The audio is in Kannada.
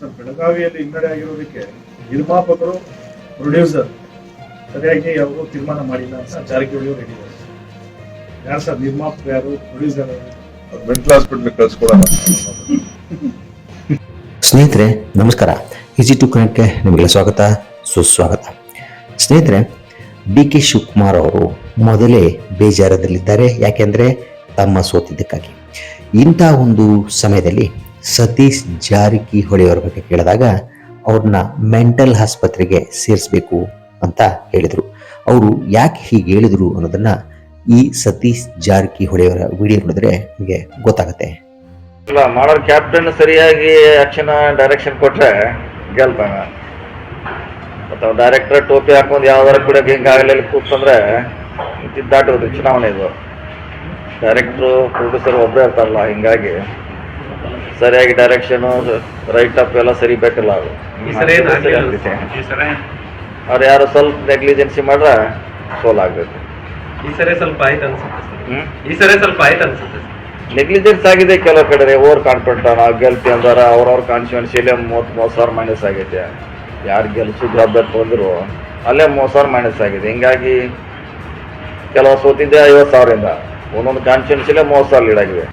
ಬೆಳಗಾವಿಯಲ್ಲಿ ಹಿನ್ನಡೆ ಆಗಿರೋದಕ್ಕೆ ನಿರ್ಮಾಪಕರು ಪ್ರೊಡ್ಯೂಸರ್ ಸರಿಯಾಗಿ ಅವರು ತೀರ್ಮಾನ ಮಾಡಿಲ್ಲ ಅಂತ ಜಾರಕಿಹೊಳಿ ಅವರು ಹೇಳಿದ್ದಾರೆ. ಯಾರು ಸರ್ ನಿರ್ಮಾಪಕ ಯಾರು ಪ್ರೊಡ್ಯೂಸರ್ ಮೆಂಟಲ್ ಹಾಸ್ಪಿಟ್ಲ್ ಕಳ್ಸ್ಕೊಡೋಣ ಸ್ನೇಹಿತರೆ ನಮಸ್ಕಾರ. ಇಜಿ ಟು ಕನೆಕ್ಟ್ಗೆ ನಿಮಗೆ ಸ್ವಾಗತ. ಸುಸ್ವಾಗತ. ಸ್ನೇಹಿತರೆ ಡಿ ಕೆ ಶಿವಕುಮಾರ್ ಅವರು ಮೊದಲೇ ಬೇಜಾರದಲ್ಲಿದ್ದಾರೆ. ಯಾಕೆಂದರೆ ತಮ್ಮ ಸೋತಿದ್ದಕ್ಕಾಗಿ. ಇಂಥ ಒಂದು ಸಮಯದಲ್ಲಿ ಸತೀಶ್ ಜಾರಕಿಹೊಳಿ ಹೊಳೆಯವರ ಬಗ್ಗೆ ಕೇಳಿದಾಗ ಅವ್ರನ್ನ ಮೆಂಟಲ್ ಆಸ್ಪತ್ರೆಗೆ ಸೇರಿಸಬೇಕು ಅಂತ ಹೇಳಿದರು. ಅವರು ಯಾಕೆ ಹೀಗೆ ಹೇಳಿದರು ಅನ್ನೋದನ್ನ ಈ ಸತೀಶ್ ಜಾರಕಿಹೊಳಿಯವರ ವಿಡಿಯೋ ನೋಡಿದ್ರೆ ನಿಮಗೆ ಗೊತ್ತಾಗುತ್ತೆ. ಇಲ್ಲ ಮಾಡೋರ್ ಕ್ಯಾಪ್ಟನ್ ಸರಿಯಾಗಿ ಆಕ್ಷನ್ ಡೈರೆಕ್ಷನ್ ಕೊಟ್ರೆ ಗೆಲ್ತಾನ? ಮತ್ತು ಡೈರೆಕ್ಟರ್ ಟೋಪಿ ಹಾಕೊಂಡು ಯಾವ್ದಾರ ಕೂಡ ಹಿಂಗೆ ಆಗಲಿಲ್ಲ ಕೂತ್ಕೊಂಡ್ರೆ ದಾಟೋದು ಚುನಾವಣೆ ಇದು. ಡೈರೆಕ್ಟ್ರು ಪ್ರೊಡ್ಯೂಸರ್ ಒಬ್ಬರೇ ಇರ್ತಾರಲ್ಲ, ಹಿಂಗಾಗಿ. ಸರಿಯಾಗಿ ಡೈರೆಕ್ಷನು ರೈಟ್ ಅಪ್ ಎಲ್ಲ ಸರಿ ಬೇಕಲ್ಲ ಅವರು. ಅವ್ರು ಯಾರು ಸ್ವಲ್ಪ ನೆಗ್ಲಿಜೆನ್ಸಿ ಮಾಡ್ರೆ ಸೋಲ್ ಆಗ್ಬೇಕು. ಸರಿ ಸ್ವಲ್ಪ ಆಯ್ತು ಅನ್ಸುತ್ತೆ ಸರ್. ಹ್ಮ್? ಈ ಸರಿ ಸ್ವಲ್ಪ ಆಯ್ತು ಅನ್ಸುತ್ತೆ ಸರ್. ನೆಗ್ಲಿಜೆನ್ಸ್ ಆಗಿದೆ ಕೆಲವು ಕಡೆ ಓವರ್ ಕಾನ್ಫಿಡೆಂಟ್ ನಾವು ಗೆಲ್ತಿ ಅಂದ್ರೆ ಅವ್ರವ್ರ ಕಾನ್ಸ್ಟಿಟ್ಯೂನ್ಸಿಲೇ ಮೂವತ್ತು ಮೂವತ್ತು ಸಾವಿರ ಮೈನಸ್ ಆಗೈತೆ. ಯಾರು ಗೆಲ್ಸು ಜವಾಬ್ದಾರಿ ಬಂದರು ಅಲ್ಲೇ ಮೂವತ್ತು ಸಾವಿರ ಮೈನಸ್ ಆಗಿದೆ. ಹಿಂಗಾಗಿ ಕೆಲವು ಸೋತಿದ್ದೆ ಐವತ್ತು ಸಾವಿರದಿಂದ. ಒಂದೊಂದು ಕಾನ್ಸ್ಟಿಟ್ಯೂನ್ಸಿಲೇ ಮೂವತ್ತು ಸಾವಿರ ಲೀಡ್ ಆಗಿವೆ